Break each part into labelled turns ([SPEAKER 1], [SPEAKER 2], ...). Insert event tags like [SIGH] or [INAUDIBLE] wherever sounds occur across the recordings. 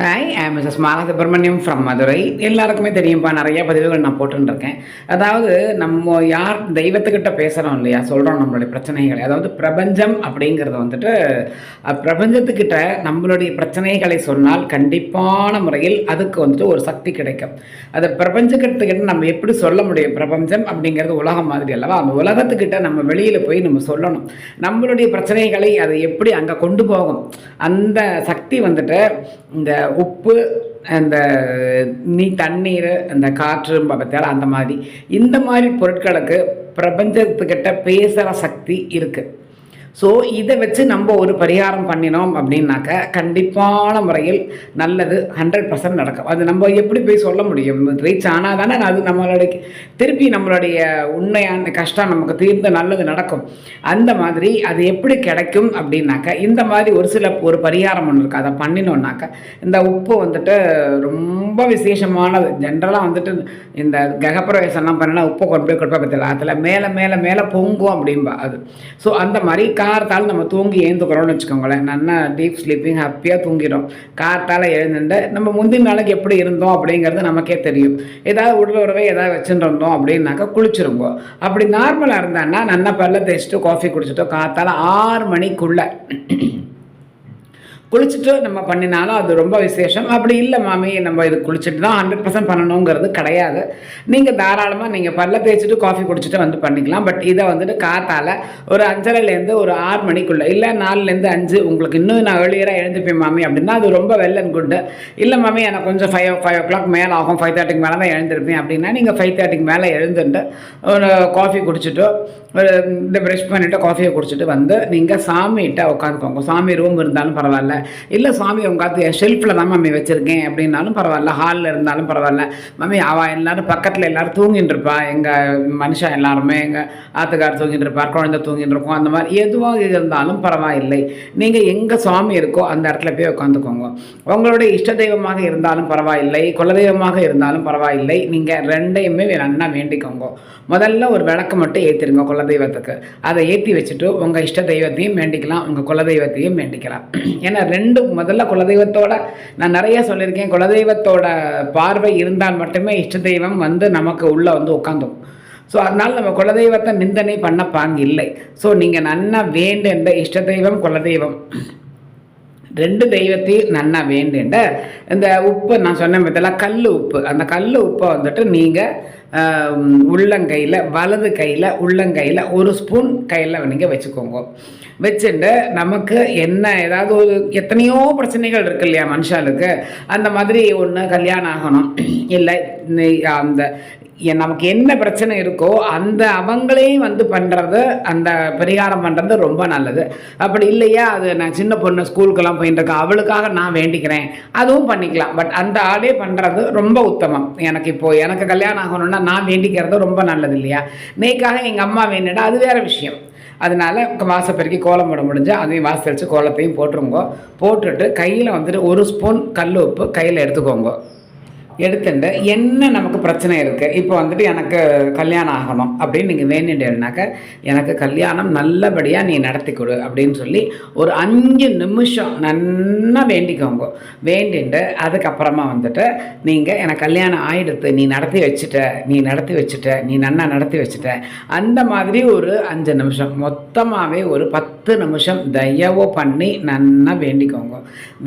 [SPEAKER 1] Hi I Mrs Mala from Madurai எல்லாருக்குமே தெரியும்ப்பா நிறைய பதிவுகள் நான் போட்டுருக்கேன் அதாவது நம்ம யார் தெய்வத்துக்கிட்ட பேசுகிறோம் இல்லையா சொல்கிறோம் நம்மளுடைய பிரச்சனைகளை. அதாவது பிரபஞ்சம் அப்படிங்கிறது வந்துட்டு பிரபஞ்சத்துக்கிட்ட நம்மளுடைய பிரச்சனைகளை சொன்னால் கண்டிப்பான முறையில் அதுக்கு வந்துட்டு ஒரு சக்தி கிடைக்கும். அதை பிரபஞ்சத்துக்கிட்ட நம்ம எப்படி சொல்ல முடியும் பிரபஞ்சம் அப்படிங்கிறது உலகம் மாதிரி அல்லவா? அந்த உலகத்துக்கிட்ட நம்ம வெளியில் போய் நம்ம சொல்லணும். நம்மளுடைய பிரச்சனைகளை அதை எப்படி அங்கே கொண்டு போகும்? அந்த சக்தி வந்துட்டு இந்த உப்பு அந்த நீ தண்ணீர் அந்த காற்று பார்த்தாலும் அந்த மாதிரி. இந்த மாதிரி பொருட்களுக்கு பிரபஞ்சத்துக்கிட்ட பேசுகிற சக்தி இருக்குது ஸோ இதை வச்சு நம்ம ஒரு பரிகாரம் பண்ணினோம் அப்படின்னாக்க கண்டிப்பான முறையில் நல்லது ஹண்ட்ரட் பர்சன்ட் நடக்கும். அது நம்ம எப்படி போய் சொல்ல முடியும்? ரீச் ஆனால் தானே அது நம்மளுடைய திருப்பி நம்மளுடைய உண்மையான கஷ்டம் நமக்கு தீர்ந்து நல்லது நடக்கும். அந்த மாதிரி அது எப்படி கிடைக்கும் அப்படின்னாக்க இந்த மாதிரி ஒரு சில ஒரு பரிகாரம் ஒன்று இருக்குது அதை பண்ணினோன்னாக்க இந்த உப்பு வந்துட்டு ரொம்ப விசேஷமானது. ஜென்ரலாக வந்துட்டு இந்த ககப்பிரவேசம்லாம் பண்ணினா உப்பை கொண்டு போய் கொடுப்பா பற்றில அதில் மேலே மேலே மேலே பொங்கும் அப்படிம்பா அது. ஸோ அந்த மாதிரி கார்த்தால் நம்ம தூங்கி ஏந்துக்கிறோம்னு வச்சுக்கோங்களேன். நல்லா டீப் ஸ்லீப்பிங் ஹாப்பியாக தூங்கிடும். கார்த்தால் எழுந்துட்டு நம்ம முந்தின நாளைக்கு எப்படி இருந்தோம் அப்படிங்கிறது நமக்கே தெரியும். ஏதாவது உடல் உறவை ஏதாவது வச்சுருந்தோம் அப்படின்னாக்கா குளிச்சிருங்கோ. அப்படி நார்மலாக இருந்தான்னா நல்லா பல்ல தேய்ச்சிட்டு காஃபி குடிச்சிட்டோ கார்த்தால ஆறு மணிக்குள்ளே குளிச்சுட்டு நம்ம பண்ணினாலும் அது ரொம்ப விசேஷம். அப்படி இல்லை மாமி நம்ம இது குளிச்சுட்டு தான் ஹண்ட்ரட் பர்சன்ட் பண்ணணுங்கிறது கிடையாது. நீங்கள் தாராளமாக நீங்கள் பல்ல தேய்ச்சிட்டு காஃபி குடிச்சிட்டு வந்து பண்ணிக்கலாம். பட் இதை வந்துட்டு காத்தால் ஒரு அஞ்சரைலேருந்து ஒரு ஆறு மணிக்குள்ளே இல்லை நாலுலேருந்து அஞ்சு உங்களுக்கு இன்னும் நான் ஏர்லியராக எழுந்துப்பேன் மாமி அப்படின்னா அது ரொம்ப வெல் அண்ட் குட்டு இல்லை மாமி எனக்கு கொஞ்சம் ஃபைவ் ஃபைவ் ஓ கிளாக் மேலே ஆகும். ஃபைவ் தேர்ட்டிக்கு மேலே தான் எழுந்திருப்பேன் அப்படின்னா நீங்கள் ஃபைவ் தேர்ட்டிக்கு மேலே எழுந்துட்டு ஒரு காஃபி குடிச்சிட்டு ஒரு இந்த ப்ரெஷ் பண்ணிவிட்டு காஃபியை குடிச்சிட்டு வந்து நீங்கள் சாமிகிட்ட உட்காந்துக்கோங்க. சாமி ரூம் இருந்தாலும் பரவாயில்ல. இல்லை சாமி உட்காந்து என் ஷெல்ஃபில் தான் மம்மி வச்சுருக்கேன். அப்படின்னாலும் பரவாயில்ல. ஹாலில் இருந்தாலும் பரவாயில்ல. மம்மி அவள் எல்லாரும் பக்கத்தில் எல்லாரும் தூங்கிட்டு இருப்பா. எங்கள் மனுஷன் எல்லாருமே எங்கள் ஆத்துக்கார் தூங்கிட்டு இருப்பார் குழந்தை தூங்கிட்டு இருக்கும். அந்த மாதிரி எதுவாக இருந்தாலும் பரவாயில்லை. நீங்கள் எங்கே சுவாமி இருக்கோ அந்த இடத்துல போய் உட்காந்துக்கோங்க உங்களுடைய இஷ்ட தெய்வமாக இருந்தாலும் பரவாயில்லை. குலதெய்வமாக இருந்தாலும் பரவாயில்லை. நீங்கள் ரெண்டையுமே நன்னா வேண்டிக்கோங்க. முதல்ல ஒரு விளக்கு மட்டும் ஏற்றிருங்க குலதெய்வத்துக்கு. அதை ஏற்றி வச்சுட்டு உங்கள் இஷ்ட தெய்வத்தையும் வேண்டிக்கலாம். உங்கள் குலதெய்வத்தையும் வேண்டிக்கலாம். [CLEARS THROAT] ஏன்னா ரெண்டு முதல்ல குலதெய்வத்தோட. நான் நிறைய சொல்லியிருக்கேன். குலதெய்வத்தோட பார்வை இருந்தால் மட்டுமே இஷ்ட தெய்வம் வந்து நமக்கு உள்ளே வந்து உட்காந்தும் ஸோ அதனால் நம்ம குலதெய்வத்தை நிந்தனை பண்ண பாங்கு இல்லை ஸோ நீங்கள் நன்னா வேண்டுன்ற இஷ்ட தெய்வம் குலதெய்வம். ரெண்டு தெய்வத்தையும் நன்னா வேண்டுண்ட இந்த உப்பு நான் சொன்ன விதத்தில் கல் உப்பு. அந்த கல் உப்பை வந்துட்டு நீங்கள் உள்ளங்கையில் வலது கையில் உள்ளங்கையில் ஒரு ஸ்பூன் கையில் நீங்கள் வச்சுக்கோங்க. வச்சுட்டு நமக்கு என்ன ஏதாவது ஒரு எத்தனையோ பிரச்சனைகள் இருக்கு இல்லையா மனுஷாளுக்கு. அந்த மாதிரி ஒன்று கல்யாணம் ஆகணும். [CLEARS THROAT] இல்லை இந்த- அந்த நமக்கு என்ன பிரச்சனை இருக்கோ அந்த அவங்களையும் வந்து பண்ணுறது அந்த பரிகாரம் பண்ணுறது ரொம்ப நல்லது. அப்படி இல்லையா? அது நான் சின்ன பொண்ணு ஸ்கூலுக்கெல்லாம் போயின்னு இருக்கேன் அவளுக்காக நான் வேண்டிக்கிறேன். அதுவும் பண்ணிக்கலாம். பட் அந்த ஆளே பண்ணுறது ரொம்ப உத்தமம். எனக்கு இப்போது எனக்கு கல்யாணம் ஆகணும்னா நான் வேண்டிக்கிறது ரொம்ப நல்லது இல்லையா? நீக்காக எங்கள் அம்மா வேண்டினா அது வேறு விஷயம். அதனால வாசப்பெருக்கி கோலம் போட முடிஞ்சால் அதையும் வாசலிச்சு கோலத்தையும் போட்டுருங்கோ. போட்டுட்டு கையில் வந்துட்டு ஒரு ஸ்பூன் கல் உப்பு கையில் எடுத்துக்கோங்க. எடுத்துட்டு என்ன நமக்கு பிரச்சனை இருக்குது இப்போ வந்துட்டு எனக்கு கல்யாணம் ஆகணும் அப்படின்னு நீங்கள் வேண்டிட்டேன்னாக்க எனக்கு கல்யாணம் நல்லபடியாக நீ நடத்தி கொடு அப்படின்னு சொல்லி ஒரு அஞ்சு நிமிஷம் நல்லா வேண்டிக்கோங்க. வேண்டிட்டு அதுக்கப்புறமா வந்துட்டு நீங்கள் எனக்கு கல்யாணம் ஆகிடுத்து நீ நடத்தி வச்சுட்ட நீ நடத்தி வச்சுட்ட நீ நன்னா நடத்தி வச்சுட்ட. அந்த மாதிரி ஒரு அஞ்சு நிமிஷம். மொத்தமாகவே ஒரு பத்து நிமிஷம் தயவு பண்ணி நல்லா வேண்டிக்கோங்க.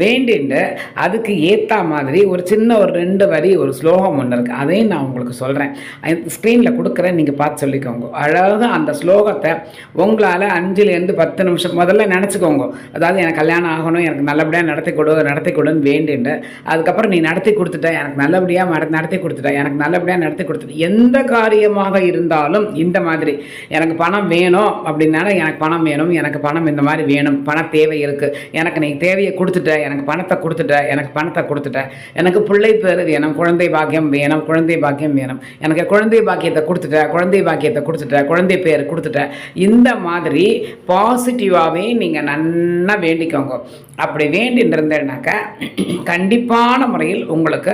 [SPEAKER 1] வேண்டிட்டு அதுக்கு ஏற்ற மாதிரி ஒரு சின்ன ஒரு ரெண்டு வரி ஒரு ஸ்லோகம் ஒன்று இருக்குது அதையும் நான் உங்களுக்கு சொல்கிறேன் ஸ்க்ரீனில் கொடுக்குறேன். நீங்கள் பார்த்து சொல்லிக்கோங்க. அழகாக அந்த ஸ்லோகத்தை உங்களால் அஞ்சுலேருந்து பத்து நிமிஷம் முதல்ல நினச்சிக்கோங்க. அதாவது எனக்கு கல்யாணம் ஆகணும் எனக்கு நல்லபடியாக நடத்தி கொடு நடத்தி கொடுன்னு வேண்டிட்டு அதுக்கப்புறம் நீ நடத்தி கொடுத்துட்ட எனக்கு நல்லபடியாக நடத்தி கொடுத்துட்ட எனக்கு நல்லபடியாக நடத்தி கொடுத்துட்ட. எந்த காரியமாக இருந்தாலும் இந்த மாதிரி எனக்கு பணம் வேணும் அப்படின்னாலும் எனக்கு பணம் வேணும் எனக்கு பணம் இந்த மாதிரி வேணும் பண தேவை இருக்குது எனக்கு நீ தேவையை கொடுத்துட்ட எனக்கு பணத்தை கொடுத்துட்ட எனக்கு பணத்தை கொடுத்துட்ட எனக்கு பிள்ளை பேர் வேணும் வேணும் குழந்தை பாக்கியம் வேணும் குழந்தை பாக்கியம் வேணும். எனக்கு குழந்தை பாக்கியத்தை கொடுத்துட்ட குழந்தை பாக்கியத்தை கொடுத்துட்ட குழந்தை பேர் கொடுத்துட்ட. இந்த மாதிரி பாசிட்டிவாகவே நீங்கள் நல்லா வேண்டிக்கோங்க. அப்படி வேண்டின்னு இருந்தேன்னாக்கா கண்டிப்பான முறையில் உங்களுக்கு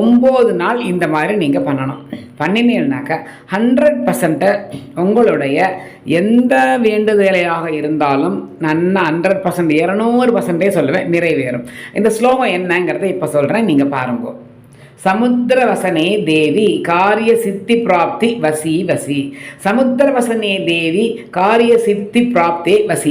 [SPEAKER 1] ஒம்பது நாள் இந்த மாதிரி நீங்கள் பண்ணணும். பண்ணினீங்கன்னாக்கா ஹண்ட்ரட் பர்சன்ட்டு உங்களுடைய எந்த வேண்டுதலையாக இருந்தாலும் நன்னா ஹண்ட்ரட் பர்சன்ட் இரநூறு பர்சன்டே சொல்லுவேன் நிறைவேறும். இந்த ஸ்லோகம் என்னங்கிறத இப்போ சொல்கிறேன் நீங்கள் பாருங்கள் சமுத்திரவசனே தேவி காரிய சித்தி பிராப்தி வசி வசி. சமுத்திரவசனே தேவி காரிய சித்தி பிராப்தே வசி